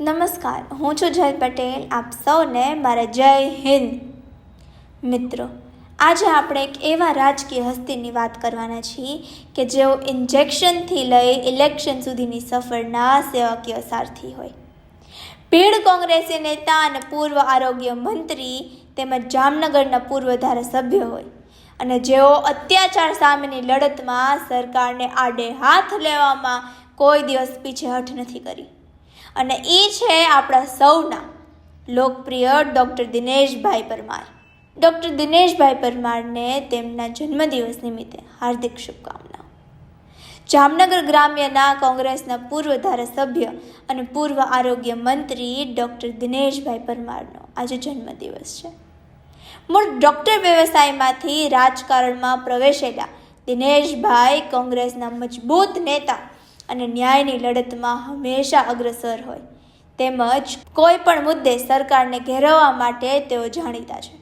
નમસ્કાર, હું છું જય પટેલ, આપ સૌને મારા જય હિન્દ. મિત્રો, આજે આપણે એક એવા રાજકીય હસ્તીની વાત કરવાના છીએ કે જેઓ ઇન્જેક્શનથી લઈ ઇલેક્શન સુધીની સફરના સેવકીય સારથી હોય. ભીડ કોંગ્રેસી નેતા અને પૂર્વ આરોગ્ય મંત્રી તેમજ જામનગરના પૂર્વ ધારાસભ્ય હોય અને જેઓ અત્યાચાર સામેની લડતમાં સરકારને આડે હાથ લેવામાં કોઈ દિવસ પીછેહઠ નથી કરી. અને એ છે આપણા સૌના લોકપ્રિય ડૉક્ટર દિનેશભાઈ પરમાર. ડૉક્ટર દિનેશભાઈ પરમારને તેમના જન્મદિવસ નિમિત્તે હાર્દિક શુભકામનાઓ જામનગર ગ્રામ્યના કોંગ્રેસના પૂર્વ ધારાસભ્ય અને પૂર્વ આરોગ્ય મંત્રી ડૉક્ટર દિનેશભાઈ પરમારનો આજે જન્મદિવસ છે. મૂળ ડૉક્ટર વ્યવસાયમાંથી રાજકારણમાં પ્રવેશેલા દિનેશભાઈ કોંગ્રેસના મજબૂત નેતા અને ન્યાયની લડતમાં હંમેશા અગ્રસર હોય. તેમજ કોઈ પણ મુદ્દે સરકારને ઘેરવવા માટે તેઓ જાણીતા છે.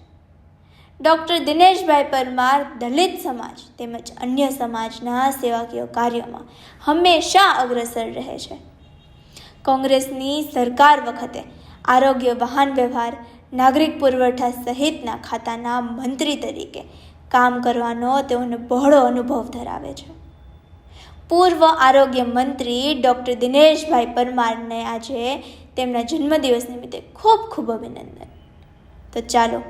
ડૉક્ટર દિનેશભાઈ પરમાર દલિત સમાજ તેમજ અન્ય સમાજના સેવાકીય કાર્યોમાં હંમેશા અગ્રસર રહે છે. કોંગ્રેસની સરકાર વખતે આરોગ્ય, વાહન વ્યવહાર, નાગરિક પુરવઠા સહિતના ખાતાના મંત્રી તરીકે કામ કરવાનો તેઓને બહોળો અનુભવ ધરાવે છે. પૂર્વ આરોગ્ય મંત્રી ડૉક્ટર દિનેશભાઈ પરમારને આજે તેમના જન્મદિવસ નિમિત્તે ખૂબ ખૂબ અભિનંદન. તો ચાલો,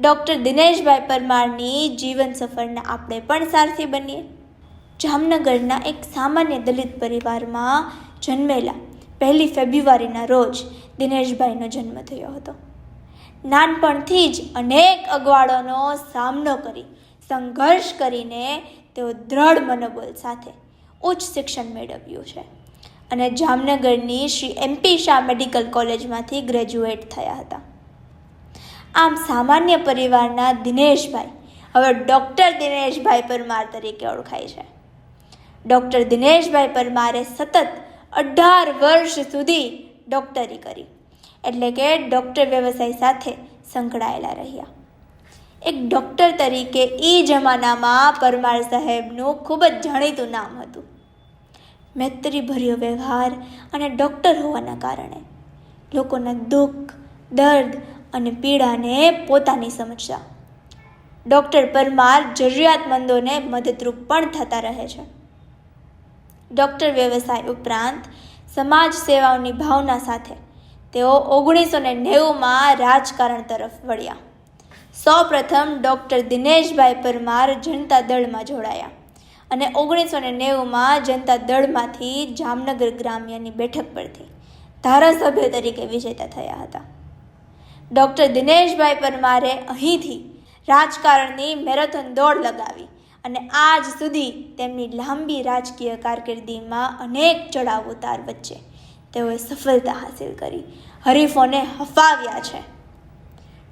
ડૉક્ટર દિનેશભાઈ પરમારની જીવન સફરના આપણે પણ સારથી બનીએ. જામનગરના એક સામાન્ય દલિત પરિવારમાં જન્મેલા પહેલી ફેબ્રુઆરીના રોજ દિનેશભાઈનો જન્મ થયો હતો. નાનપણથી જ અનેક અગવાડોનો સામનો કરી, સંઘર્ષ કરીને તેઓ દ્રઢ મનોબળ સાથે ઉચ્ચ શિક્ષણ મેળવ્યું છે. અને જામનગરની શ્રી એમપી શાહ મેડિકલ કોલેજમાંથી ગ્રેજ્યુએટ થયા હતા. આમ સામાન્ય પરિવારના દિનેશભાઈ હવે ડૉક્ટર દિનેશભાઈ પરમાર તરીકે ઓળખાય છે. ડૉક્ટર દિનેશભાઈ પરમારે સતત અઢાર વર્ષ સુધી ડૉક્ટરી કરી. એટલે કે ડૉક્ટર વ્યવસાય સાથે સંકળાયેલા રહ્યા. એક ડૉક્ટર તરીકે એ જમાનામાં પરમાર સાહેબનું ખૂબ જ જાણીતું નામ હતું. મૈત્રીભર્યો વ્યવહાર અને ડૉક્ટર હોવાના કારણે લોકોના દુઃખ, દર્દ અને પીડાને પોતાની સમજતા ડૉક્ટર પરમાર જરૂરિયાતમંદોને મદદરૂપ પણ થતા રહે છે. ડૉક્ટર વ્યવસાય ઉપરાંત સમાજ સેવાઓની ભાવના સાથે તેઓ ઓગણીસો ને નેવુંમાં રાજકારણ તરફ વળ્યા. સૌ પ્રથમ ડૉક્ટર દિનેશભાઈ પરમાર જનતા દળમાં જોડાયા. અને ઓગણીસો ને નેવુંમાં જનતા દળમાંથી જામનગર ગ્રામ્યની બેઠક પરથી ધારાસભ્ય તરીકે વિજેતા થયા હતા. ડૉક્ટર દિનેશભાઈ પરમારે અહીંથી રાજકારણની મેરેથોન દોડ લગાવી અને આજ સુધી તેમની લાંબી રાજકીય કારકિર્દીમાં અનેક ચડાવ ઉતાર વચ્ચે તેઓએ સફળતા હાંસિલ કરી. હરીફોને હફાવ્યા છે.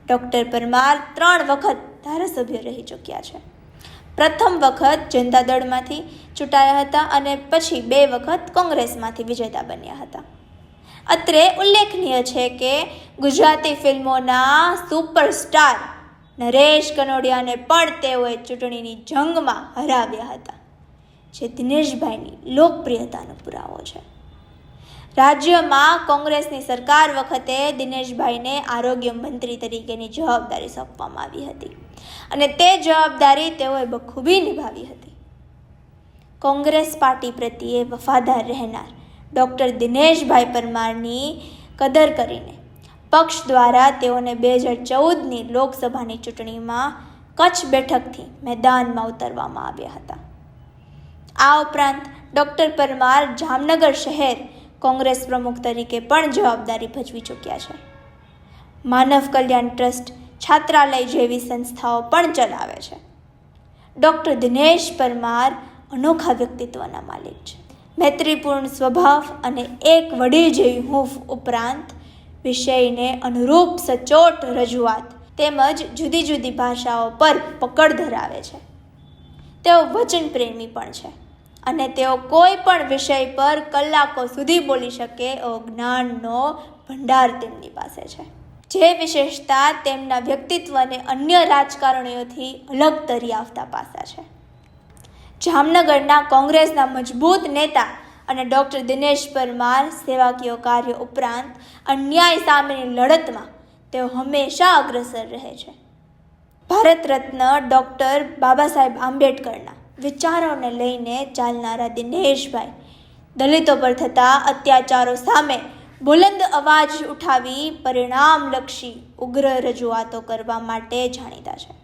ડૉક્ટર પરમાર ત્રણ વખત ધારાસભ્ય રહી ચૂક્યા છે. પ્રથમ વખત જનતા દળમાંથી ચૂંટાયા હતા અને પછી બે વખત કોંગ્રેસમાંથી વિજેતા બન્યા હતા. અત્રે ઉલ્લેખનીય છે કે ગુજરાતી ફિલ્મોના સુપરસ્ટાર નરેશ કનોડિયાને પણ તેઓએ ચૂંટણીની જંગમાં હરાવ્યા હતા, જે દિનેશભાઈની લોકપ્રિયતાનો પુરાવો છે. રાજ્યમાં કોંગ્રેસની સરકાર વખતે દિનેશભાઈને આરોગ્ય મંત્રી તરીકેની જવાબદારી સોંપવામાં આવી હતી. અને તે જવાબદારી તેઓએ બખૂબી નિભાવી હતી. કોંગ્રેસ પાર્ટી પ્રત્યે વફાદાર રહેનાર ડૉક્ટર દિનેશભાઈ પરમારની કદર કરીને પક્ષ દ્વારા તેઓને બે હજાર ચૌદની લોકસભાની ચૂંટણીમાં કચ્છ બેઠકથી મેદાનમાં ઉતરવામાં આવ્યા હતા. આ ઉપરાંત ડૉક્ટર પરમાર જામનગર શહેર કોંગ્રેસ પ્રમુખ તરીકે પણ જવાબદારી ભજવી ચૂક્યા છે. માનવ કલ્યાણ ટ્રસ્ટ છાત્રાલય જેવી સંસ્થાઓ પણ ચલાવે છે. ડૉક્ટર દિનેશ પરમાર અનોખા વ્યક્તિત્વના માલિક છે. મૈત્રીપૂર્ણ સ્વભાવ અને એક વડી જેવી હૂંફ ઉપરાંત વિષયને અનુરૂપ સચોટ રજૂઆત તેમજ જુદી જુદી ભાષાઓ પર પકડ ધરાવે છે. તેઓ વચન પ્રેમી પણ છે અને તેઓ કોઈ પણ વિષય પર કલાકો સુધી બોલી શકે એવો જ્ઞાનનો ભંડાર તેમની પાસે છે. જે વિશેષતા તેમના વ્યક્તિત્વને અન્ય રાજકારણીઓથી અલગ તરી આવતા પાસા છે. જામનગરના કોંગ્રેસના મજબૂત નેતા અને ડૉક્ટર દિનેશ પરમાર સેવાકીય કાર્ય ઉપરાંત અન્યાય સામેની લડતમાં તેઓ હંમેશા અગ્રસર રહે છે. ભારત રત્ન ડૉક્ટર બાબા સાહેબ આંબેડકરના વિચારોને લઈને ચાલનારા દિનેશભાઈ દલિતો પર થતા અત્યાચારો સામે બુલંદ અવાજ ઉઠાવી પરિણામલક્ષી ઉગ્ર રજૂઆતો કરવા માટે જાણીતા છે.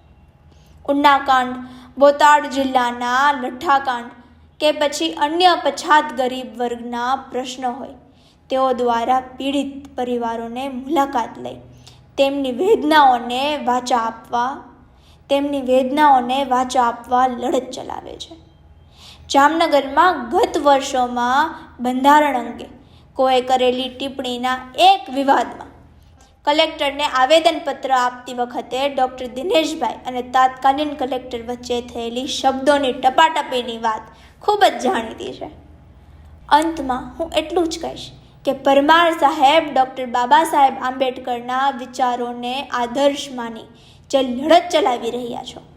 ઉન્નાકાંડ, બોટાદ જિલ્લાના લઠ્ઠાકાંડ કે પછી અન્ય પછાત ગરીબ વર્ગના પ્રશ્નો હોય, તેઓ દ્વારા પીડિત પરિવારોને મુલાકાત લઈ, તેમની વેદનાઓને વાચા આપવા, તેમની વેદનાઓને વાચા આપવા લડત ચલાવે છે. જામનગરમાં ગત વર્ષોમાં બંધારણ અંગે કોઈ કરેલી ટિપ્પણીના એક વિવાદમાં કલેક્ટરને આવેદનપત્ર આપતી વખતે ડૉક્ટર દિનેશભાઈ અને તાત્કાલીન કલેક્ટર વચ્ચે થયેલી શબ્દોની ટપાટપીની વાત ખૂબ જ જાણીતી છે. અંતમાં હું એટલું જ કહીશ કે પરમાર સાહેબ, ડૉક્ટર બાબા સાહેબ આંબેડકરના વિચારોને આદર્શ માની જે લડત ચલાવી રહ્યા છો.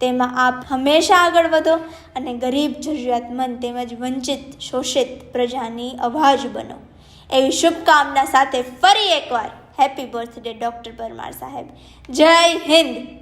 તેમાં આપ હંમેશા આગળ વધો અને ગરીબ જરૂરિયાતમંદ તેમજ વંચિત શોષિત પ્રજાની અવાજ બનો. એવી શુભકામના સાથે ફરી એકવાર હેપી બર્થડે ડૉક્ટર પરમાર સાહેબ. જય હિન્દ.